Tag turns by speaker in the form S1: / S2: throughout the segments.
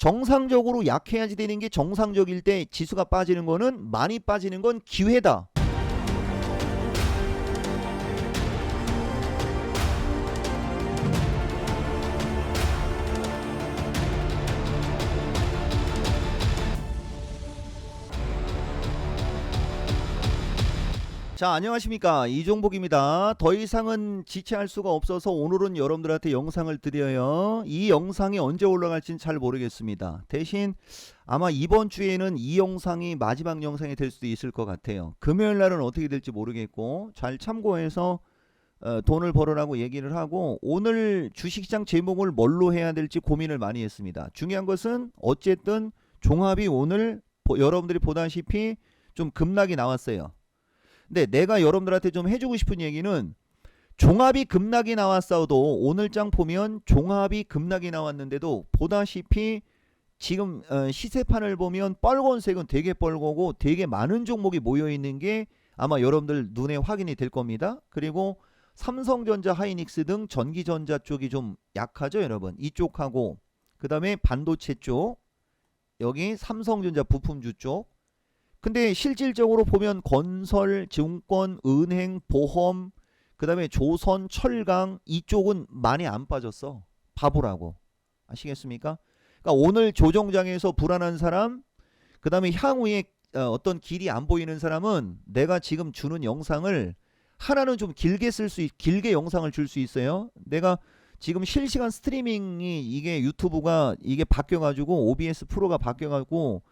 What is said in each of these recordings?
S1: 정상적으로 약해야지 되는 게 정상적일 때 지수가 빠지는 거는 많이 빠지는 건 기회다. 자 안녕하십니까. 이종복입니다. 더 이상은 지체할 수가 없어서 오늘은 여러분들한테 영상을 드려요. 이 영상이 언제 올라갈지는 잘 모르겠습니다. 대신 아마 이번 주에는 이 영상이 마지막 영상이 될 수도 있을 것 같아요. 금요일 날은 어떻게 될지 모르겠고 잘 참고해서 어, 돈을 벌으라고 얘기를 하고 오늘 주식시장 제목을 뭘로 해야 될지 고민을 많이 했습니다. 중요한 것은 어쨌든 종합이 오늘 보- 여러분들이 보다시피 좀 급락이 나왔어요 근데 내가 여러분들한테 좀 해주고 싶은 얘기는 종합이 급락이 나왔어도 오늘장 보면 종합이 급락이 나왔는데도 보다시피 지금 어, 시세판을 보면 빨간색은 되게 빨갛고 되게 많은 종목이 모여 있는 게 아마 여러분들 눈에 확인이 될 겁니다. 그리고 삼성전자, 하이닉스 등 전기전자 쪽이 좀 약하죠, 여러분. 이쪽하고 그 다음에 반도체 쪽 여기 삼성전자 부품주 쪽 근데 실질적으로 보면 건설, 증권, 은행, 보험, 그 다음에 조선, 철강 이쪽은 많이 안 빠졌어. 바보라고. 아시겠습니까? 그러니까 오늘 조정장에서 불안한 사람, 그 다음에 향후에 어, 어떤 길이 안 보이는 사람은 내가 지금 주는 영상을 하나는 좀 길게 쓸 수, 길게 영상을 줄 수 있어요. 내가 지금 실시간 스트리밍이 이게 유튜브가 이게 바뀌어가지고 OBS 프로가 바뀌어가지고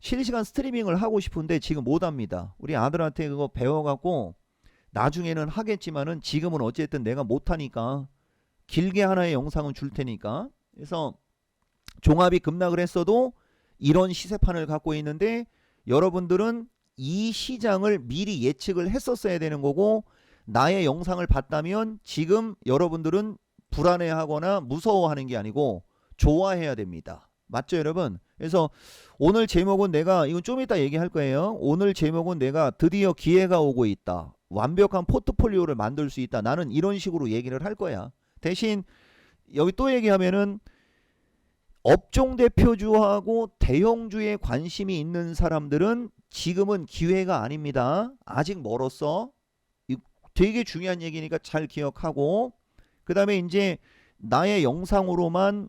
S1: 실시간 스트리밍을 하고 싶은데 지금 못 합니다. 우리 아들한테 그거 배워갖고 나중에는 하겠지만은 지금은 어쨌든 내가 못 하니까 길게 하나의 영상은 줄 테니까 그래서 종합이 급락을 했어도 이런 시세판을 갖고 있는데 여러분들은 이 시장을 미리 예측을 했었어야 되는 거고 나의 영상을 봤다면 지금 여러분들은 불안해하거나 무서워하는 게 아니고 좋아해야 됩니다. 맞죠, 여러분? 그래서 오늘 제목은 내가 이건 좀 이따 얘기할 거예요. 오늘 제목은 내가 드디어 기회가 오고 있다. 완벽한 포트폴리오를 만들 수 있다. 나는 이런 식으로 얘기를 할 거야. 대신 여기 또 얘기하면은 업종 대표주하고 대형주에 관심이 있는 사람들은 지금은 기회가 아닙니다. 아직 멀었어. 이 되게 중요한 얘기니까 잘 기억하고 그 다음에 이제 나의 영상으로만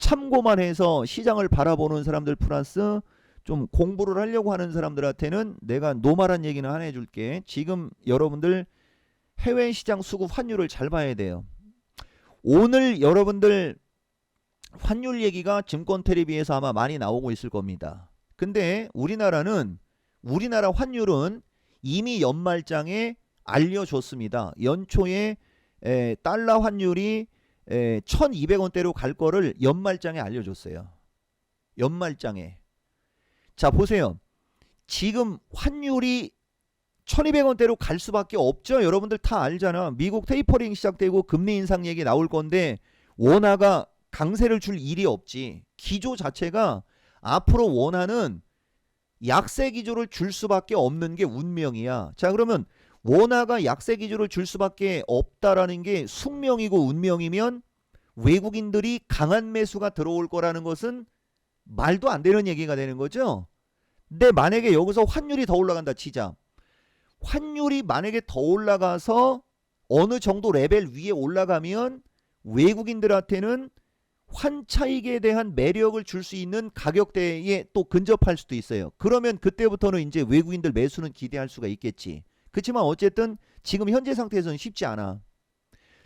S1: 참고만 해서 시장을 바라보는 사람들 플러스 좀 공부를 하려고 하는 사람들한테는 내가 노말한 얘기는 하나 해줄게. 지금 여러분들 해외 시장 수급 환율을 잘 봐야 돼요. 오늘 여러분들 환율 얘기가 증권 텔레비에서 아마 많이 나오고 있을 겁니다. 근데 우리나라는 우리나라 환율은 이미 연말장에 알려줬습니다. 연초에 에, 달러 환율이 에, 1200원대로 갈 거를 연말장에 알려줬어요. 연말장에. 자, 보세요. 지금 환율이 1200원대로 갈 수밖에 없죠. 여러분들 다 알잖아. 미국 테이퍼링 시작되고 금리 인상 얘기 나올 건데 원화가 강세를 줄 일이 없지. 기조 자체가 앞으로 원화는 약세 기조를 줄 수밖에 없는 게 운명이야. 자, 그러면 원화가 약세 기조를 줄 수밖에 없다라는 게 숙명이고 운명이면 외국인들이 강한 매수가 들어올 거라는 것은 말도 안 되는 얘기가 되는 거죠. 근데 만약에 여기서 환율이 더 올라간다 치자. 환율이 만약에 더 올라가서 어느 정도 레벨 위에 올라가면 외국인들한테는 환차익에 대한 매력을 줄 수 있는 가격대에 또 근접할 수도 있어요. 그러면 그때부터는 이제 외국인들 매수는 기대할 수가 있겠지. 그렇지만 어쨌든 지금 현재 상태에서는 쉽지 않아.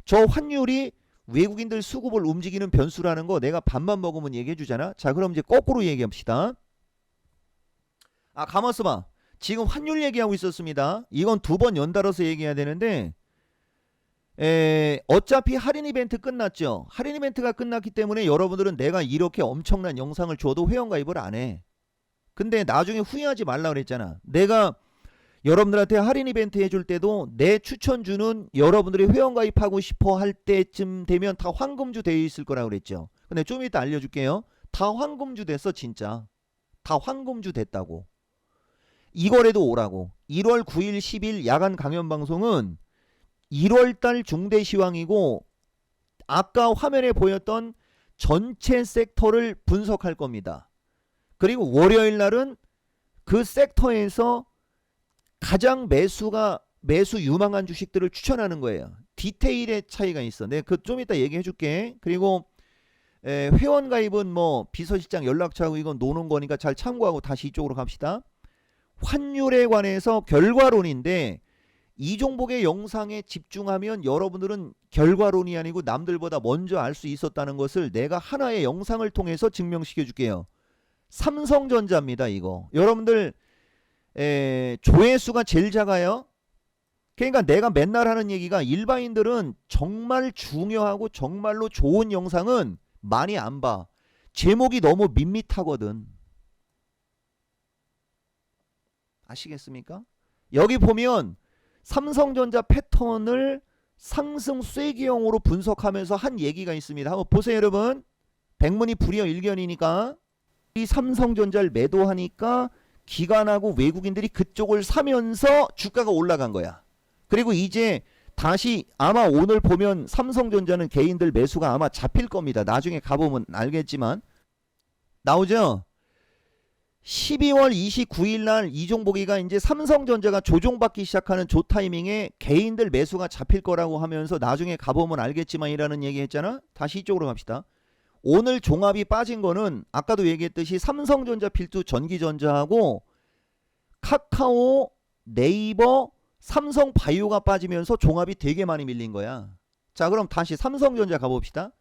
S1: 저 환율이 외국인들 수급을 움직이는 변수라는 거 내가 밥만 먹으면 얘기해 주잖아. 자, 그럼 이제 거꾸로 얘기합시다. 아, 가만있어 봐. 지금 환율 얘기하고 있었습니다. 이건 두 번 연달아서 얘기해야 되는데 에, 어차피 할인 이벤트 끝났죠. 할인 이벤트가 끝났기 때문에 여러분들은 내가 이렇게 엄청난 영상을 줘도 회원 가입을 안 해. 근데 나중에 후회하지 말라 그랬잖아. 내가 여러분들한테 할인 이벤트 해줄 때도 내 추천주는 여러분들이 회원가입하고 싶어 할 때쯤 되면 다 황금주 되어 있을 거라 그랬죠. 근데 좀 이따 알려줄게요. 다 황금주 됐어 진짜. 다 황금주 됐다고. 이거라도 오라고. 1월 9일 10일 야간 강연 방송은 1월 달 중대 시황이고 아까 화면에 보였던 전체 섹터를 분석할 겁니다. 그리고 월요일 날은 그 섹터에서 가장 매수가 매수 유망한 주식들을 추천하는 거예요. 디테일의 차이가 있어. 내가 그좀 이따 얘기해 줄게. 그리고 에, 회원 가입은 뭐 비서실장 연락처하고 이건 노는 거니까 잘 참고하고 다시 이쪽으로 갑시다. 환율에 관해서 결과론인데 이종복의 영상에 집중하면 여러분들은 결과론이 아니고 남들보다 먼저 알 수 있었다는 것을 내가 하나의 영상을 통해서 증명시켜 줄게요. 삼성전자입니다, 이거. 여러분들 에, 조회수가 제일 작아요. 그러니까 내가 맨날 하는 얘기가 일반인들은 정말 중요하고 정말로 좋은 영상은 많이 안 봐. 제목이 너무 밋밋하거든. 아시겠습니까? 여기 보면 삼성전자 패턴을 상승 쐐기형으로 분석하면서 한 얘기가 있습니다. 한번 보세요, 여러분. 백문이 불여 일견이니까 이 삼성전자를 매도하니까 기관하고 외국인들이 그쪽을 사면서 주가가 올라간 거야. 그리고 이제 다시 아마 오늘 보면 삼성전자는 개인들 매수가 아마 잡힐 겁니다. 나중에 가보면 알겠지만 나오죠. 12월 29일 날 이종복이가 이제 삼성전자가 조종받기 시작하는 조 타이밍에 개인들 매수가 잡힐 거라고 하면서 나중에 가보면 알겠지만이라는 얘기 했잖아. 다시 이쪽으로 갑시다. 오늘 종합이 빠진 거는 아까도 얘기했듯이 삼성전자 필두 전기전자하고 카카오, 네이버, 삼성 바이오가 빠지면서 종합이 되게 많이 밀린 거야. 자, 그럼 다시 삼성전자 가봅시다.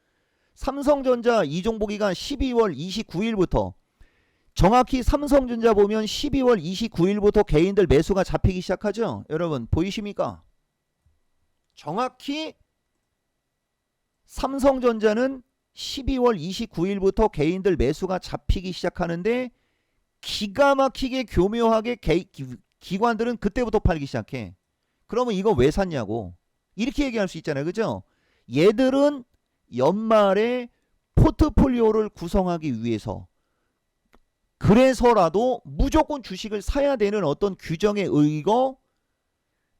S1: 삼성전자 이종복이가 12월 29일부터 정확히 삼성전자 보면 12월 29일부터 개인들 매수가 잡히기 시작하죠. 여러분 보이십니까? 정확히 삼성전자는 12월 29일부터 개인들 매수가 잡히기 시작하는데 기가 막히게 교묘하게 개, 기, 관들은 그때부터 팔기 시작해. 그러면 이거 왜 샀냐고. 이렇게 얘기할 수 있잖아요. 그죠? 얘들은 연말에 포트폴리오를 구성하기 위해서 그래서라도 무조건 주식을 사야 되는 어떤 규정에 의거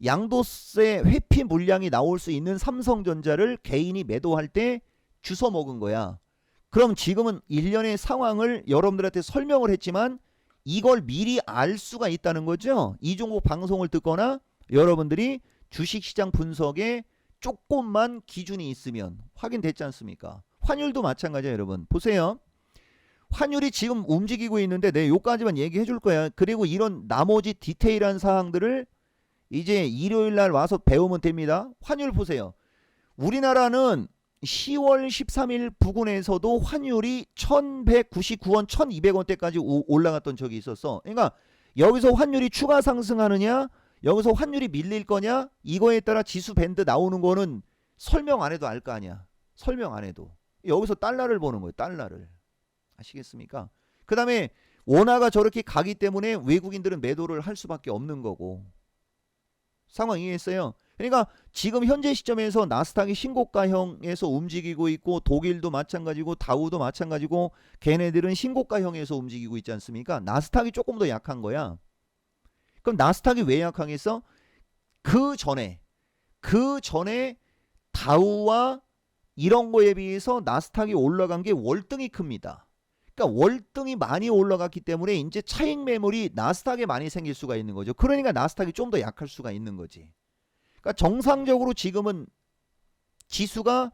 S1: 양도세 회피 물량이 나올 수 있는 삼성전자를 개인이 매도할 때 주워 먹은 거야. 그럼 지금은 일련의 상황을 여러분들한테 설명을 했지만 이걸 미리 알 수가 있다는 거죠. 이종목 방송을 듣거나 여러분들이 주식시장 분석에 조금만 기준이 있으면 확인됐지 않습니까? 환율도 마찬가지예요, 여러분. 보세요. 환율이 지금 움직이고 있는데 내 요까지만 얘기해 줄 거야. 그리고 이런 나머지 디테일한 사항들을 이제 일요일 날 와서 배우면 됩니다. 환율 보세요. 우리나라는 10월 13일 부근에서도 환율이 1199원, 1200원대까지 올라갔던 적이 있었어. 그러니까 여기서 환율이 추가 상승하느냐, 여기서 환율이 밀릴 거냐, 이거에 따라 지수 밴드 나오는 거는 설명 안 해도 알 거 아니야. 설명 안 해도. 여기서 달러를 보는 거예요. 달러를. 아시겠습니까? 그 다음에 원화가 저렇게 가기 때문에 외국인들은 매도를 할 수밖에 없는 거고. 상황 이해했어요? 그러니까 지금 현재 시점에서 나스닥이 신고가형에서 움직이고 있고 독일도 마찬가지고 다우도 마찬가지고 걔네들은 신고가형에서 움직이고 있지 않습니까? 나스닥이 조금 더 약한 거야. 그럼 나스닥이 왜 약하겠어? 그 전에 그 전에 다우와 이런 거에 비해서 나스닥이 올라간 게 월등히 큽니다. 그러니까 월등히 많이 올라갔기 때문에 이제 차익 매물이 나스닥에 많이 생길 수가 있는 거죠. 그러니까 나스닥이 좀 더 약할 수가 있는 거지. 그러니까 정상적으로 지금은 지수가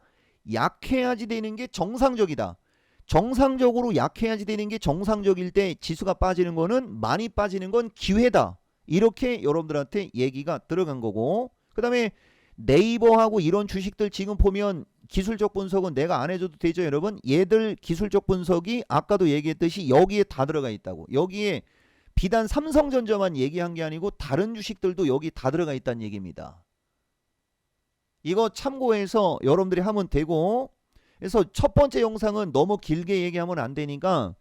S1: 약해야지 되는 게 정상적이다. 정상적으로 약해야지 되는 게 정상적일 때 지수가 빠지는 거는 많이 빠지는 건 기회다. 이렇게 여러분들한테 얘기가 들어간 거고. 그 다음에 네이버하고 이런 주식들 지금 보면 기술적 분석은 내가 안 해줘도 되죠, 여러분? 얘들 기술적 분석이 아까도 얘기했듯이 여기에 다 들어가 있다고. 여기에 비단 삼성전자만 얘기한 게 아니고 다른 주식들도 여기 다 들어가 있다는 얘기입니다. 이거 참고해서 여러분들이 하면 되고 그래서 첫 번째 영상은 너무 길게 얘기하면 안 되니까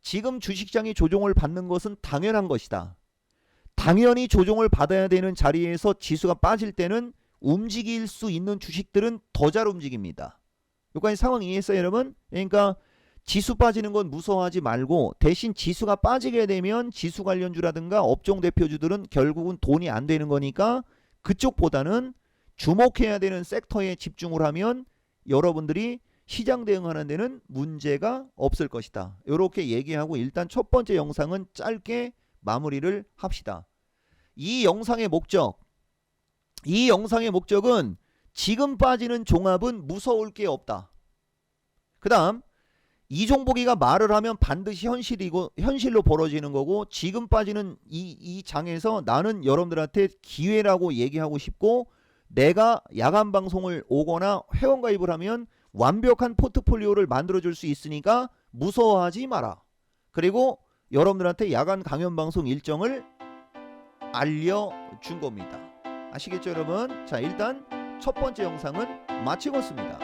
S1: 지금 주식장이 조종을 받는 것은 당연한 것이다. 당연히 조종을 받아야 되는 자리에서 지수가 빠질 때는 움직일 수 있는 주식들은 더 잘 움직입니다. 여기까지 상황 이해했어요 여러분? 그러니까 지수 빠지는 건 무서워하지 말고 대신 지수가 빠지게 되면 지수 관련주라든가 업종 대표주들은 결국은 돈이 안 되는 거니까 그쪽보다는 주목해야 되는 섹터에 집중을 하면 여러분들이 시장 대응하는 데는 문제가 없을 것이다. 이렇게 얘기하고 일단 첫 번째 영상은 짧게 마무리를 합시다. 이 영상의 목적, 이 영상의 목적은 지금 빠지는 종합은 무서울 게 없다. 그 다음 이종복이가 말을 하면 반드시 현실이고 현실로 벌어지는 거고 지금 빠지는 이, 이 장에서 나는 여러분들한테 기회라고 얘기하고 싶고 내가 야간 방송을 오거나 회원 가입을 하면 완벽한 포트폴리오를 만들어 줄 수 있으니까 무서워하지 마라. 그리고 여러분들한테 야간 강연 방송 일정을 알려 준 겁니다. 아시겠죠, 여러분? 자, 일단 첫 번째 영상은 마치겠습니다.